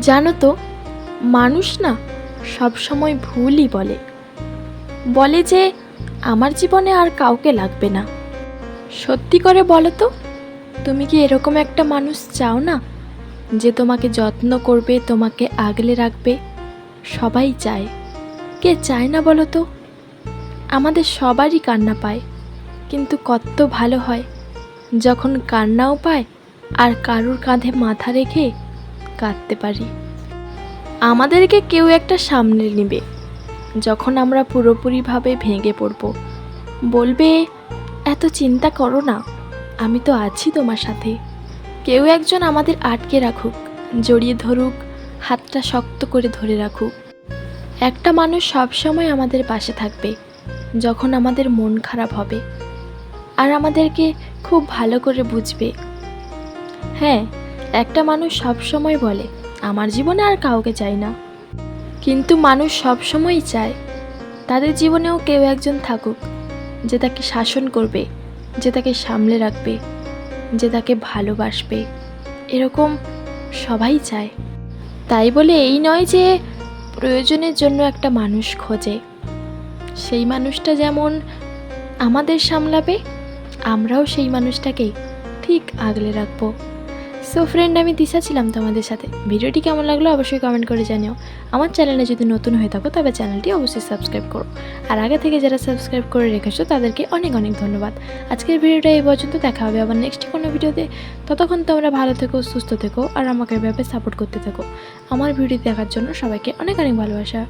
জানো তো, মানুষ না সব সময় ভুলই বলে। বলে যে আমার জীবনে আর কাউকে লাগবে না। সত্যি করে বলো তো, তুমি কি এরকম একটা মানুষ চাও না, যে তোমাকে যত্ন করবে, তোমাকে আগলে রাখবে? সবাই চায়। কে চায় না বলো তো? আমাদের সবারই কান্না পায়, কিন্তু কত ভালো হয়। যখন কান্নাও পায়, আর কারুর কাঁধে মাথা রেখে কাঁদতে পারি। আমাদেরকে কেউ একটা সামনে নেবে, যখন আমরা পুরোপুরিভাবে ভেঙে পড়ব। বলবে, এত চিন্তা করো না, আমি তো আছি তোমার সাথে। কেউ একজন আমাদের আটকে রাখুক, জড়িয়ে ধরুক, হাতটা শক্ত করে ধরে রাখুক। একটা মানুষ সবসময় আমাদের পাশে থাকবে, যখন আমাদের মন খারাপ হবে। আর আমাদেরকে খুব ভালো করে বুঝবে। হ্যাঁ একটা মানুষ সবসময় বলে, আমার জীবনে আর কাউকে চাই না। কিন্তু মানুষ সবসময়ই চায়, তাদের জীবনেও কেউ একজন থাকুক, যে তাকে শাসন করবে, যে তাকে সামলে রাখবে, যে তাকে ভালোবাসবে। এরকম সবাই চায়। তাই বলে এই নয় যে প্রয়োজনের জন্য একটা মানুষ খোঁজে। সেই মানুষটা যেমন আমাদের সামলাবে, আমরাও সেই মানুষটাকেই ঠিক আগলে রাখব। সো ফ্রেন্ড আমি দিশা ছিলাম তোমাদের সাথে। ভিডিওটি কেমন লাগল অবশ্যই কমেন্ট করে জানিও। আমার চ্যানেলে যদি নতুন হয়ে থাকো, তবে চ্যানেলটি অবশ্যই সাবস্ক্রাইব করো। আর আগে থেকে যারা সাবস্ক্রাইব করে রেখেছো, তাদেরকে অনেক অনেক ধন্যবাদ। আজকের ভিডিওটা এই পর্যন্ত, দেখা হবে আবার নেক্সট কোনো ভিডিওতে। ততক্ষণ তোমরা ভালো থেকো, সুস্থ থেকো, আর আমাকে এভাবে সাপোর্ট করতে থেকো। আমার ভিডিও দেখার জন্য সবাইকে অনেক অনেক ভালোবাসা।